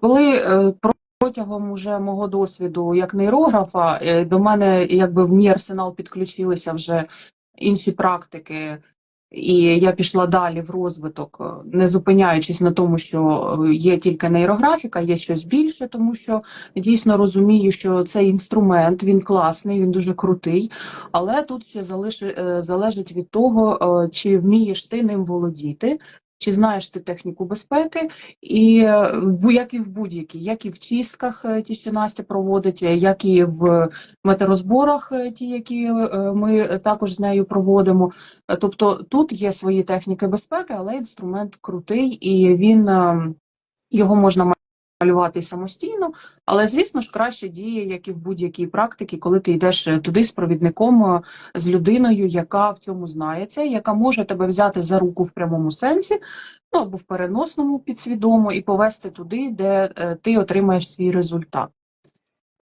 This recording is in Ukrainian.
Коли е, протягом уже мого досвіду як нейрографа е, до мене якби в мій арсенал підключилися вже інші практики, і я пішла далі в розвиток, е, не зупиняючись на тому, що є тільки нейрографіка, є щось більше, тому що дійсно розумію, що цей інструмент він класний, він дуже крутий, але тут ще залежить від того, чи вмієш ти ним володіти. Чи знаєш ти техніку безпеки, і е, як і в будь-якій, як і в чистках, е, ті, що Настя проводить, е, як і в метарозборах, е, ті, які ми також з нею проводимо. Тобто тут є свої техніки безпеки, але інструмент крутий, і він е, його можна малювати самостійно, але звісно ж краще діє, як і в будь-якій практиці, коли ти йдеш е, туди з провідником, е, з людиною, яка в цьому знається, яка може тебе взяти за руку в прямому сенсі, ну або в переносному підсвідомо, і повести туди, де е, ти отримаєш свій результат.